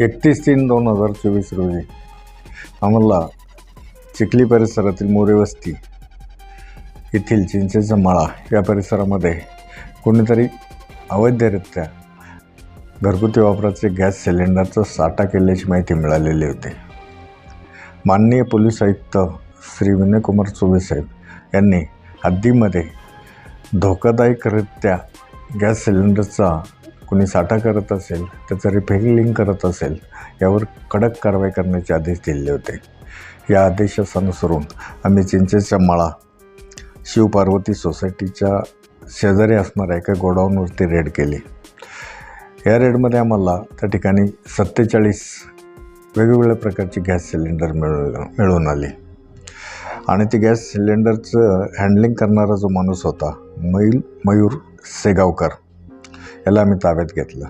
एकतीस तीन दोन हजार चोवीस रोजी आम्हाला चिखली परिसरातील मोरे वस्ती येथील चिंचेचा माळा या परिसरामध्ये कोणीतरी अवैधरित्या घरगुती वापराचे गॅस सिलेंडरचा साठा केल्याची माहिती मिळालेली होती. माननीय पोलीस आयुक्त श्री विनयकुमार चौबे साहेब यांनी हद्दीमध्ये धोकादायकरित्या गॅस सिलेंडरचा कोणी साठा करत असेल त्याचं रिफिलिंग करत असेल यावर कडक कारवाई करण्याचे आदेश दिले होते. या आदेशानुसरून आम्ही चिंचेच्या मळा शिवपार्वती सोसायटीच्या शेजारी असणाऱ्या एका गोडाऊनवरती रेड केली. या रेडमध्ये आम्हाला त्या ठिकाणी सत्तेचाळीस वेगवेगळ्या प्रकारची गॅस सिलेंडर मिळ मिळून आली. आणि ती गॅस सिलेंडरचं हँडलिंग करणारा जो माणूस होता मैल मयूर सेगावकर याला आम्ही ताब्यात घेतलं.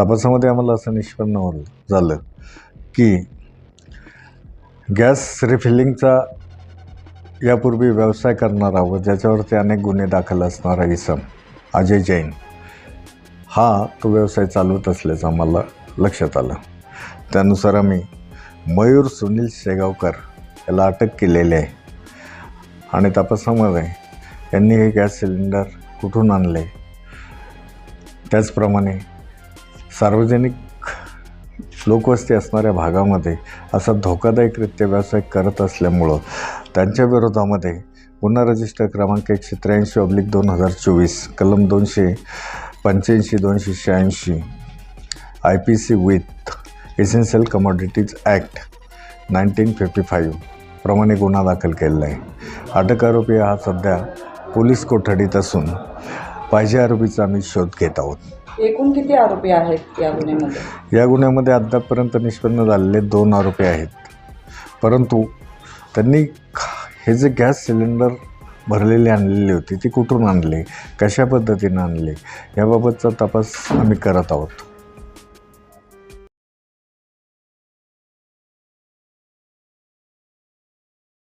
तपासामध्ये आम्हाला असं निष्पन्न होलं झालं की गॅस रिफिलिंगचा यापूर्वी व्यवसाय करणारा व ज्याच्यावरती अनेक गुन्हे दाखल असणारा इसम अजय जैन. हा तो व्यवसाय चालवत असल्याचं आम्हाला लक्षात आलं. त्यानुसार आम्ही मयूर सुनील शेगावकर याला अटक केलेली आहे. आणि तपासामध्ये यांनी हे गॅस सिलेंडर कुठून आणले? त्याचप्रमाणे सार्वजनिक लोकवस्ती असणाऱ्या भागामध्ये असा धोकादायकरित्या व्यवसाय करत असल्यामुळं त्यांच्या विरोधामध्ये गुन्हा रजिस्टर क्रमांक एकशे त्र्याऐंशी ऑब्लिक दोन हजार चोवीस कलम दोनशे पंच्याऐंशी दोनशे शहाऐंशी I P C with essential commodities act nineteen fifty five प्रमाणे गुन्हा दाखल केलेला आहे. अटक आरोपी हा सध्या पोलीस कोठडीत असून पाहिजे आरोपीचा आम्ही शोध घेत आहोत. एकूण किती आरोपी आहेत या गुन्ह्यामध्ये? या गुन्ह्यामध्ये अद्यापपर्यंत निष्पन्न झालेले दोन आरोपी आहेत. परंतु त्यांनी हे जे गॅस सिलेंडर भरलेली आणलेली होती ती कुठून आणली? कशा पद्धतीनं आणली? याबाबतचा तपास आम्ही करत आहोत.